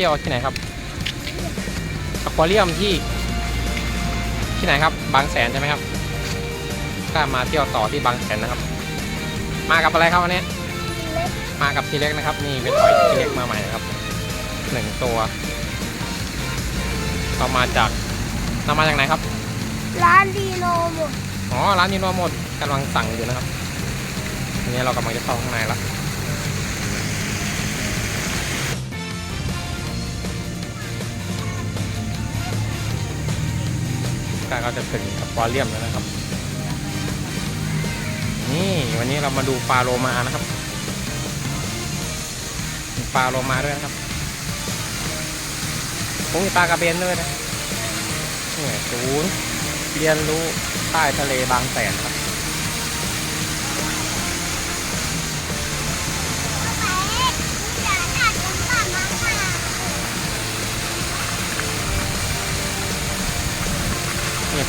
ที่ยวที่ไหนครับอควาเรียมที่ที่ไหนครับ บางแสนใช่ไหมครับก็มาเที่ยวต่อที่บางแสนนะครับ มากับอะไรครับวันนี้เล็กมากับทีเล็กนะครับ นี่เป็นหอยทีเล็กมาใหม่นะครับหนึ่งตัวเรามาจากเรามาจากไหนครับ ร้านดีโนหมดอ๋อร้านยูโนหมดกำลังสั่งอยู่นะครับทีนี้เรากำลังจะเข้าข้างในแล้ว กก็จะถึงอควาเรียมแล้วนะครับ นี่วันนี้เรามาดูปลาโลมานะครับปลาโลมาด้วยนะครับผมมีปลากระเบนด้วยนะนี่ศูนย์เรียนรู้ใต้ทะเลบางแสนครับ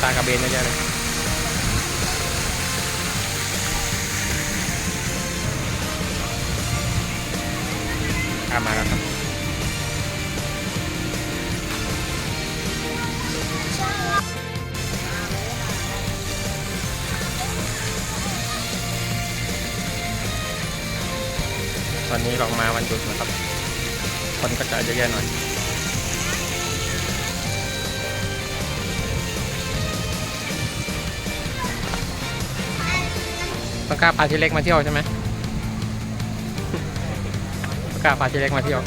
นี่ปลากระเบนเยอะเลยตามมาแล้วครับตอนนี้เรามาวันหยุดนะครับ คนก็จะเยอะๆหน่อย ต้องกล้าพาทีเล็กมาเที่ยวใช่ไหมต้องกล้าพาทีเล็กมาเที่ยว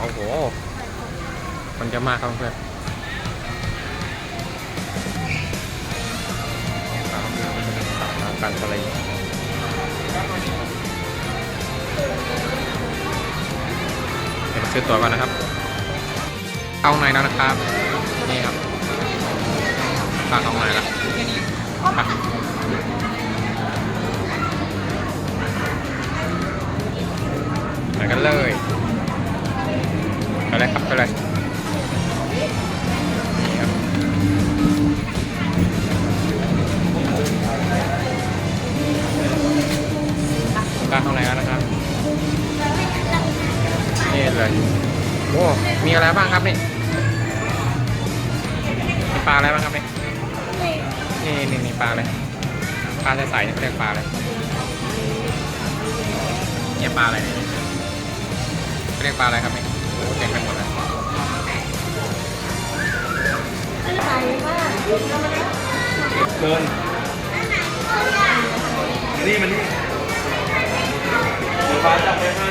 โอ้โหคนจะมากครับเพื่อนสารอมันจะเป็นสาวน้ำกันทะเลเดี๋ยวซื้อตัวก่อนนะครับ เอาไหนแล้วนะครับ นี่ครับฝากเอาไหนแล้ว ไปกันเลยไปเลยครับไปเลยนี่ครับกล้าเข้าไหนนะครับนี่เลยโอ้มีอะไรบ้างครับนี่มีปลาอะไรบ้างครับนี่ นี่นี่นี่ปลาเลยปลาใสๆนี่เขาเรียกปลาอะไรเนี่ยปลาอะไรเนี่ยเรียกปลาอะไรครับนี่โอ้เต็มไปหมดเลยใส่มากเดินนี่มันนี่เดี๋ยวฟ้าจับไปให้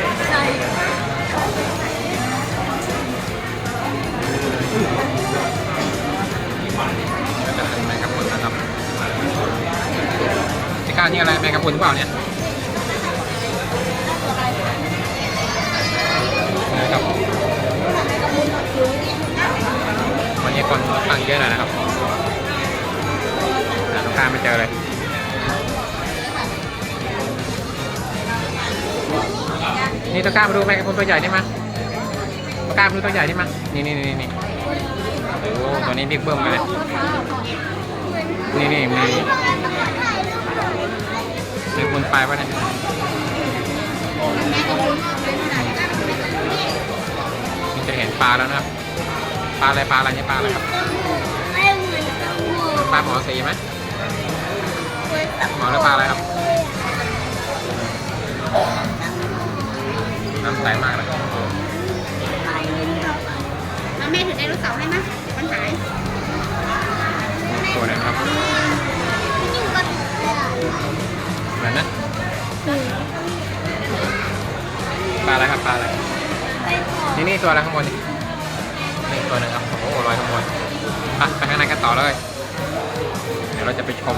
ก้านี่อะไรแมงกะพรุนหรือเปล่าเนี่ยนะครับวันนี้คนค่อนข้างเยอะหน่อยนะครับหาลูกค้าไม่เจอเลยนี่ตะกร้ามาดูแมงกะพรุนตัวใหญ่นี่มาตะกร้ามาดูตัวใหญ่นี่มนี่นี่นี่นี่โอ้โหตัวนี้บิ๊กเบิ้มเลยนี่นี่มี มีคนไปปะเนี่ยนี่จะเห็นปลาแล้วนะครับ ปลาอะไรปลาอะไรนี่ปลาอะไรครับไม่เหมือนกับหมูปลาหมอสีไหมหมอหรือปลาอะไรครับน้ำใสมากเลยแล้วแม่ถือไดโนเสาร์ให้มั้ยมันหายตัวไหนครับ ไม่ยิ่งก็เหมือนนะปลาอะไรครับปลาอะไรไปขอนี่นี่ตัวอะไรข้างบนนี่นี่ตัวหนึงครับโอ้โหลอยข้างบนอะไปข้างในกันต่อเลย เดี๋ยวเราจะไปชม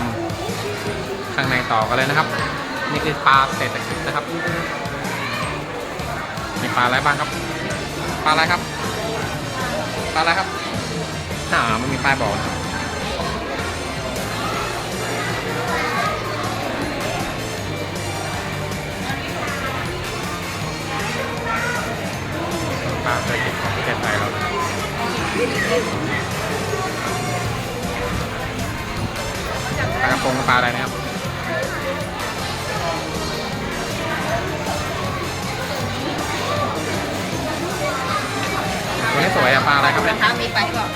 ข้างในต่อกันเลยนะครับ นี่คือปลาเศรษฐกิจนะครับมีปลาอะไรบ้างครับปลาอะไรครับปลาอะไรครับอ่ามันมีป้ายบอกนะครับากงปลาอะไรนะครับตัวนี้สวยอะปลาอะไรครับเนี่ย นะคะมีไปก่อน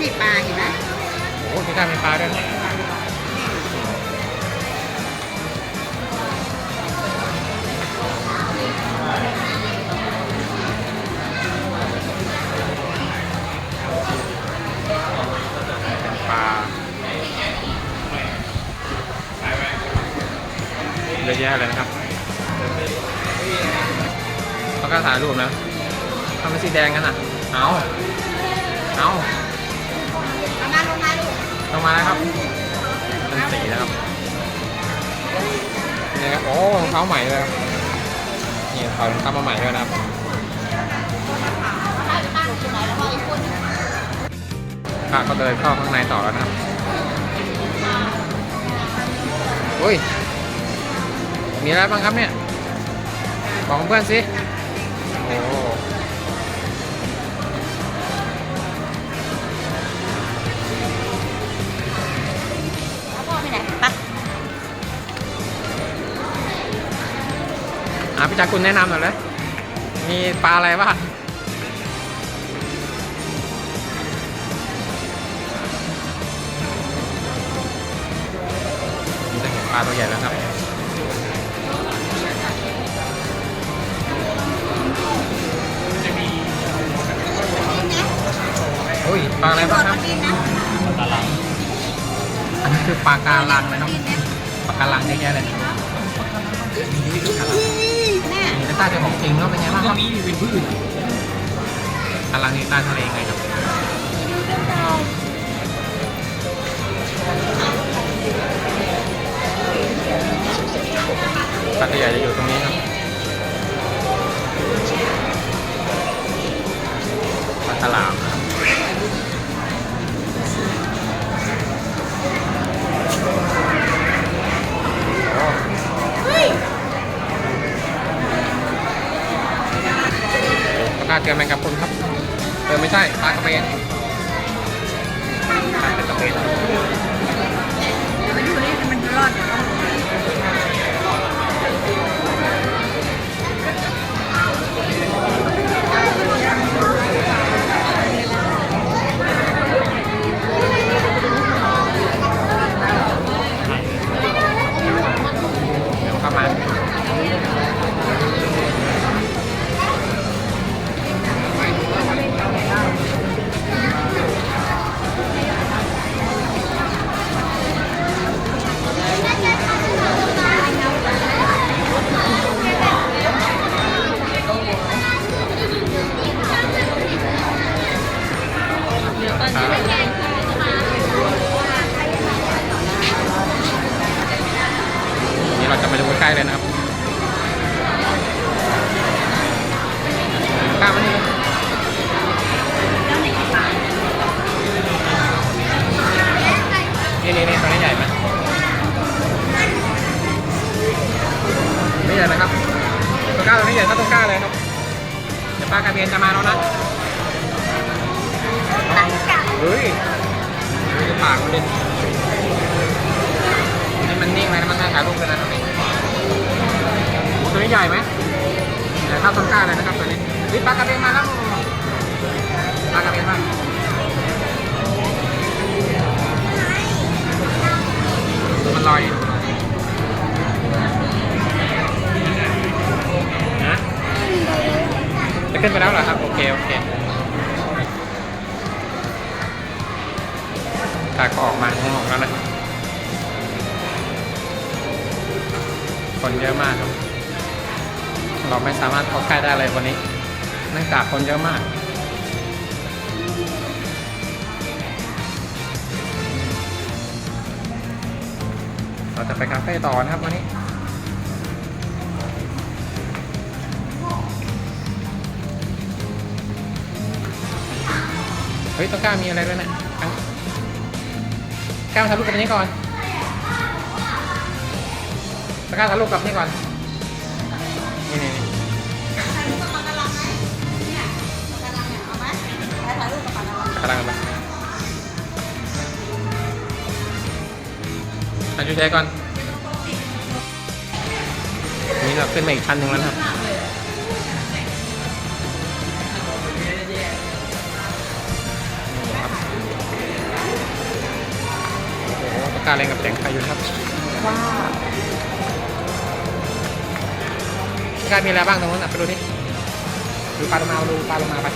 นี่ปลาเห็นไหมโอ้โหมีกล้ามีปลาด้วย ยอะแยะเลยนะครับเขาก็ถ่ายรูปนะทำเป็นสีแดงกันอะ เอาเอาเอามาลงมาลูกลงมาแล้วครับเป็นสีนะครับนี่ครับโอ้รองเท้าใหม่เลยครับนี่ถอดรองเท้ามาใหม่ด้วยนะครับถ้าจะตั้งตรงไหนแล้วก็อีกคนนึงข้าก็เดินเข้าข้างในต่อแล้วนะครับอุ้ย มีอะไรบ้างครับเนี่ย บอกเพื่อนสิ โอ้แล้วพ่อไปไหนปะอาพี่จากุณแนะนำหน่อยเลยมีปลาอะไรบ้างนี่จะเห็นปลาตัวใหญ่แล้วครับ ปลาอะไรบ้างครับอันนี้คือปลาการังเลยเนาะปลาการังเยอะแยะเลยแม่นี่ใต้เป็นของจริงเนาะเป็นไงบ้างครับมีเป็นพืชการังนี่ใต้ทะเลไงครับปลาตัวใหญ่จะอยู่ตรงนี้ครับปลาฉลาม กล้าตัวนี้ใหญ่เท่าตัวกล้าเลยครับเดี๋ยวปลากระเบนจะมาแล้วนะเฮ้ยดูปากมันดินี่มันนิ่งเลยนะมันน่าถ่ายรูปเลยนะตรงนี้โอ้ตัวนี้ใหญ่ไหมใหญ่เท่าต้นกล้าเลยนะครับตัวนี้นี่ปลากระเบนมาแล้วปลากระเบนมามันลอย จะขึ้นไปแล้วเหรอครับ โอเค โอเคตาก็ออกมาข้างนอกแล้วนะคนเยอะมากครับ เราไม่สามารถเข้าใกล้ได้เลยวันนี้เนื่องจากคนเยอะมากเราจะไปคาเฟ่ต่อนะครับวันนี้ เฮ้ยต้องกล้ามีอะไรด้วยนะกล้ามาถ่ายรูปกับอันนี้ก่อนตะกร้าถ่ายรูปกับนี่ก่อน นี่นี่นี่ถ่ายรูปกับปลากระลังไหมเนี่ยปลากระลังเนี่ยเอาไหมถ่ายรูปกับปลากระลังกำลังมาถ่ายจุใจก่อนมีเราขึ้นมาอีกชั้นหนึ่งแล้วนะครับ โอ้โหปากกาแรงกับแสงไฟอยู่นะครับว้าวปากกามีอะไรบ้างตรงนั้นอะไปดูนี่ดูปลาโลมาดูปลาโลมาไป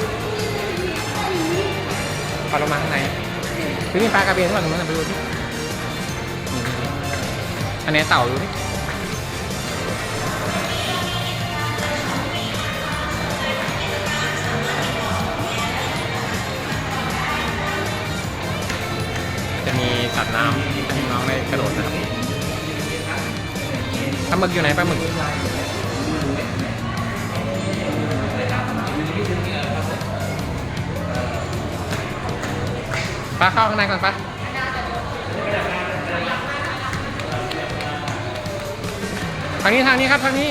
ปลาโลมาข้างในคือมีปลากระเบนด้วยตรงนั้นนะไปดูที่อันนี้เต่าดูนี่จะมีสัตว์น้ำ ลาหมึกอยู่ไหนปลาหมึกปลาเข้าข้างในก่อนปะทางนี้ทางนี้ครับทางนี้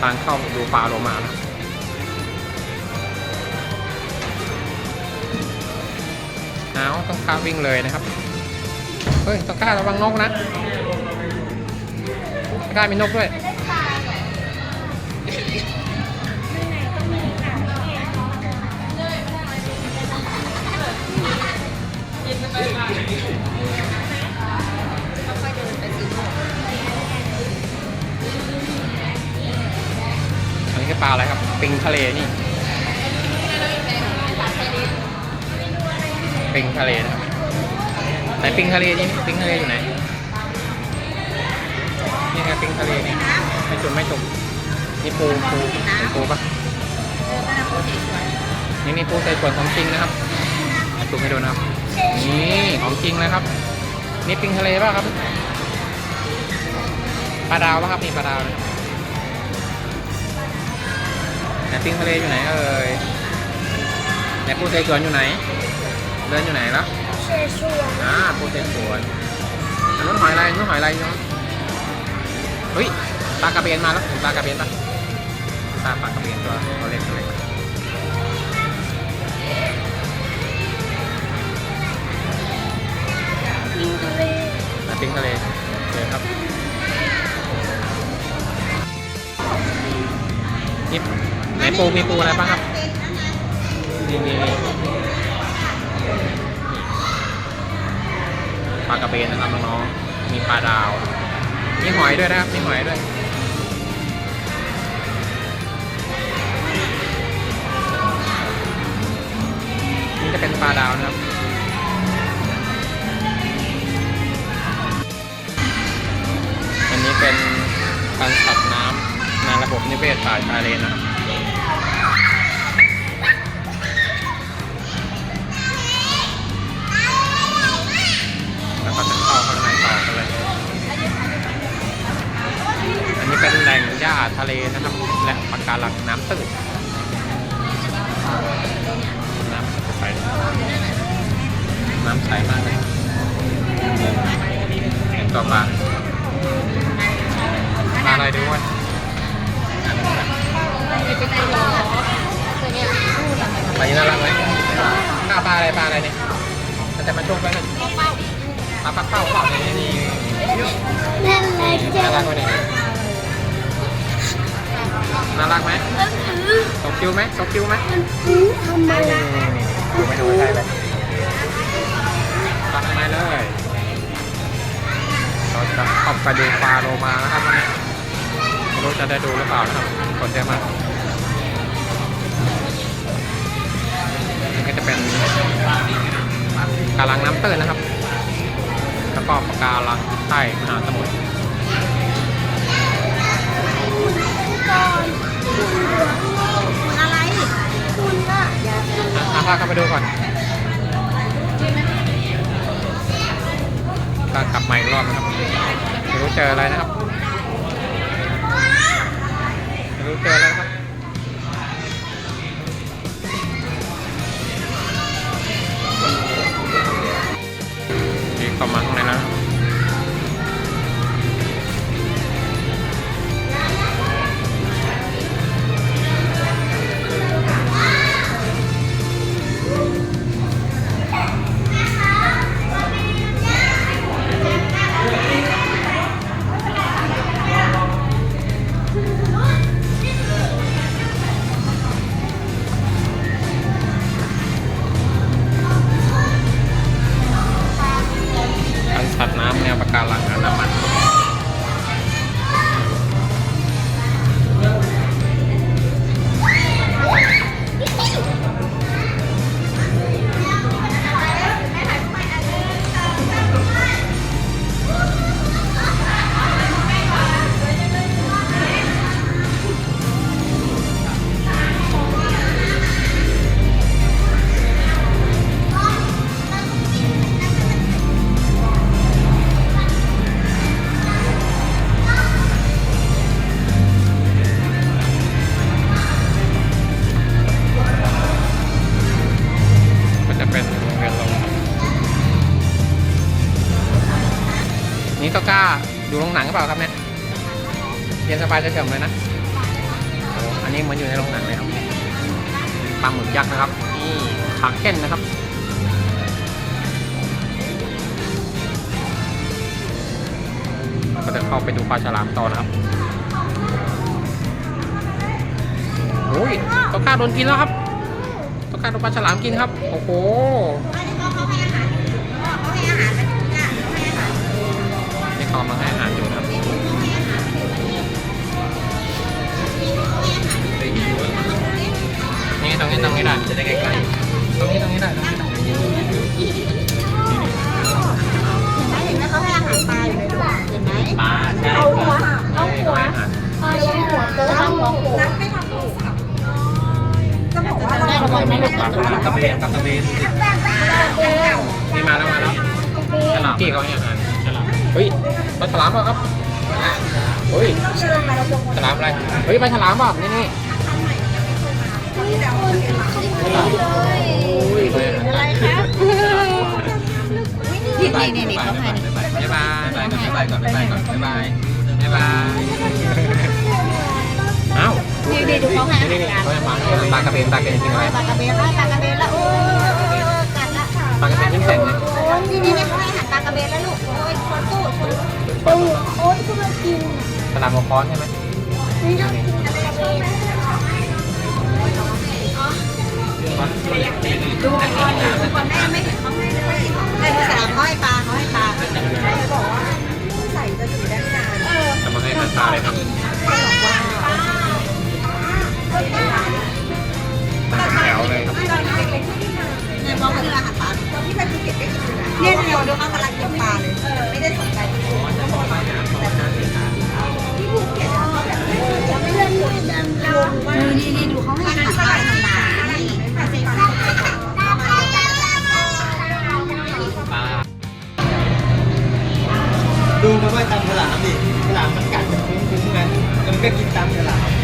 ทางเข้าดูปลาโลมานะ เอาต้องกล้าวิ่งเลยนะครับ เฮ้ยต้องกล้าระวังนกนะต้องกล้ามีนกด้วยมันได้ปลาเหรอข้างในก็มีค่ะแกะค่อยๆเดินไปสิลูกอันนี้คือปลาอะไรครับ ปิงทะเลนี่ ปิงทะเลนะครับไหนปิงทะเลนี่ปิงทะเลอยู่ไหนนี่ไงปิงทะเลนี่ไม่จุ่มไม่จุ่มนี่ปูปูปูปะน้ำปูสีสวยนี่นี่ปูใส่ขวดของจริงนะครับจุ่มให้ดูนะครับนี่ของจริงเลยครับ นี่ปิงทะเลป่ะครับปลาดาวป่ะครับนี่ปลาดาวนะครับไหนปิงทะเลอยู่ไหนเอ่ยไหนปูใส่ขวดอยู่ไหน เดินอยู่ไหนแล้วเชชัวอ่าปูเต็มสวนอันนู้นหอยอะไรอันนู้นหอยอะไรเนาะเฮ้ยปลากระเบนมาแล้วเห็นปลากระเบนปะปลาปลากระเบนตัวตัวเล็กตัวเล็กยิงทะเลปลาปิ้งทะเลเจอครับนี่ไหนปูมีปูอะไรบ้างครับนี่นี่ ปลากระเบนนะครับน้องๆ มีปลาดาว มีหอยด้วยนะครับ มีหอยด้วยนี่จะเป็นปลาดาวนะครับ อันนี้เป็นการสัตว์น้ำในระบบนิเวศป่าชายเลนนะครับ อะไรดูวะมีเป็นตัวตัวเนี้ยรูดอะไรปลานี้น่ารักไหมหน้าปลาอะไรปลาอะไรเนี่ยมันจะมาช่วงกันเลยเป้าปลาปักเป้าเปล่าเนี่ยนี่นั่นแหละเจ้าน่ารักไหมเนี่ยน่ารักไหมตกคิวไหมตกคิวไหมซื้อทำไมนี่นี่นี่ดูไม่ดูใช่เลยตัดข้างในเลยเรา จะเข้าไปดูปลาโลมานะครับวันนี้ไม่รู้จะได้ดูหรือเปล่านะครับคนเยอะมากนี่ก็จะเป็นกาลังน้ำตื้นนะครับ แล้วก็ปะการังใต้มหาสมุทรอะไรคุณน่ะอะอะพาเข้าไปดูก่อน ก็กลับมาอีกรอบนะครับไม่รู้เจออะไรนะครับไม่รู้เจออะไรครับ ต้นกล้าดูโรงหนังหรือเปล่าครับเนี่ยเย็นสบายจะเกิมเลยนะอันนี้เหมือนอยู่ในโรงหนังเลยครับปลาหมึกยักษ์นะครับนี่ขาเข้นนะครับก็จะเข้าไปดูปลาฉลามต่อนะครับโอ้ยต้นกล้าโดนกินแล้วครับต้นกล้าโดนปลาฉลามกินครับ โอ้โห นี่เขามาให้อาหารอยู่นะครับนี่ตรงนี้ตรงนี้ได้จะได้ใกล้ๆตรงนี้ตรงนี้ได้ตรงนี้ได้เห็นไหมเห็นไหมเขาให้อาหารปลาอยู่เลยด้เห็นไหมปลาใช่เอาหัวเอาหัวเอาหัวเติมเอาหัวโขกนักไม่ทำโทรศัพท์จะบอกว่าเราได้ระวังไม่หลุดกระเบนกระเบนนี่มาแล้วมาแล้วฉลามพี่เขาให้อาหาร ฮ้ยปลาฉลามเปล่ะครับเฮ้ยฉลามอะไรเฮ้ยปลาฉลามเปล่ะนี่นี่ฉลามโอ้ยให้อาหารอะไรครับนี่นี่นี่นี่เขาให้บ๊ายบายบ๊ายบายก่อนบ๊ายบายก่อนบ๊ายบายบ๊ายบายเอ้านี่นี่ดูเขาให้อานี่นี่เขาให้ปลาปลากระเบนปลากระเบนกินอะไรปลากระเบนแล้วปลากระเบนแล้วโอ้ยกัดละปลากระเบนยิ่งแข็งเลยนี่นี่นี่เขาให้อาหารปลากระเบนแล้วลูก โอ้ยชนตู้ชนโอ้ยโอ้ยก็มากินสลามหัวค้อนใช่ไหมนี่นะกระเบนดูก่อนดูก่อนแม่ไม่เห็นเขาให้เลยให้ดูสามเขาให้ปลาเขาให้ปลาแม่บอกว่าใส่จะถึงได้นานเออจะมาให้อาหารปลาเลยครับ นี่นี่ดูเขาให้อาหารปลาหนาดูมันว่าตามฉลามดิฉลามมันกัดมันคุ้มๆไงแล้วมันก็กินตามฉลาม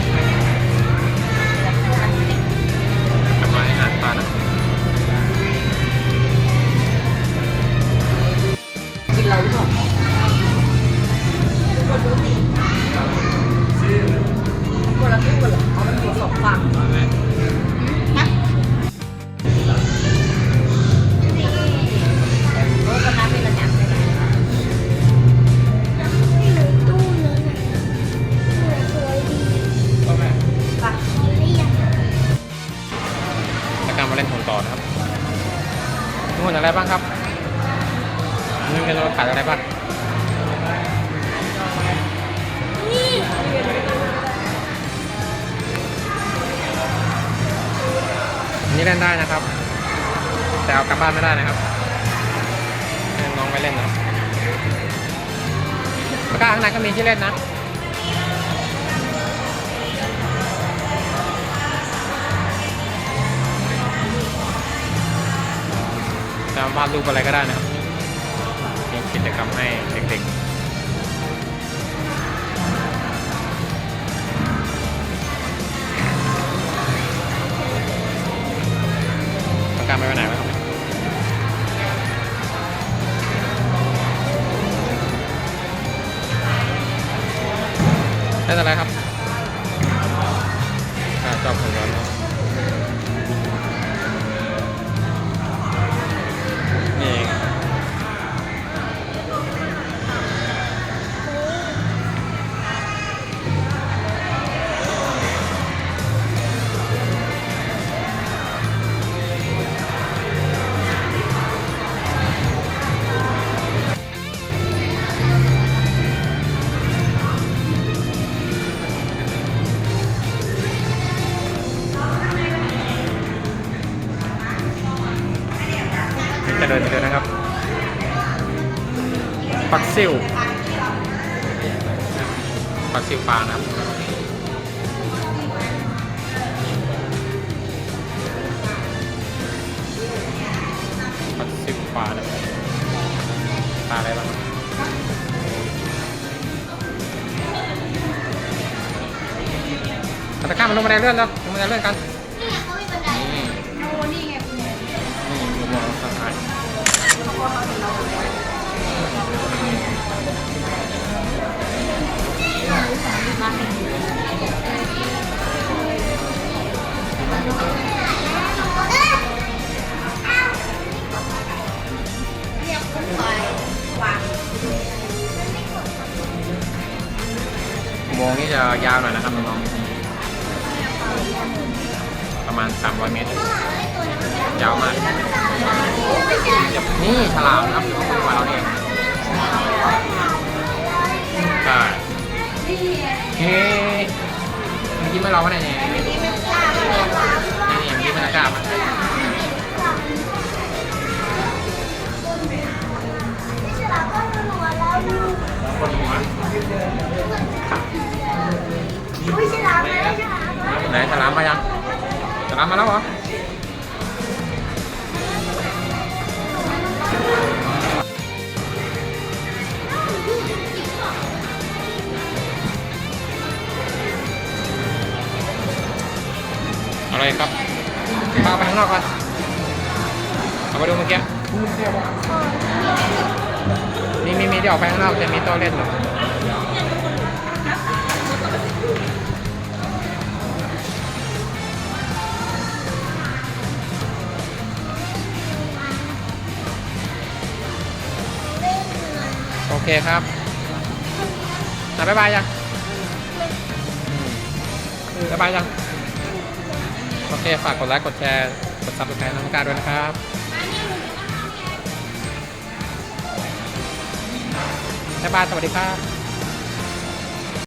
แล้วก็ข้างในก็มีที่เล่นนะจะวาดรูปอะไรก็ได้นะครับมีกิจกรรมให้เด็กๆต้องการไปไหนไหมครับ ไม่เป็นไรครับ ลาอะไรบ้างตะกร้ามันลงมาได้เลื่อนแล้วลงมาได้เลื่อนกัน งนี่จะยาวหน่อยนะครับน้องๆประมาณ 300 เมตร ยาวมาก นี่ฉลามนะครับอยู่ข้างบนกว่าเราเนี่ยใช่เฮ้ยมันกินไม่เราวะเนี่ยเนี่ยนี่นี่มันกินไม่กล้ามันคนหัว ไหนฉลามมายังฉลามมาแล้วเหรออะไรครับพาไปข้างนอกก่อนเอาไปดูเมื่อกี้มีมีมีที่ออกไปข้างนอกจะมีโต๊ะเล่นหรอ เคครับอะบ๊ายบายยังบ๊ายบายยัง โอเค ฝากกดไลค์ กดแชร์ กดซับสไครต์น้องการด้วยนะครับบ๊ายบาย สวัสดีครับ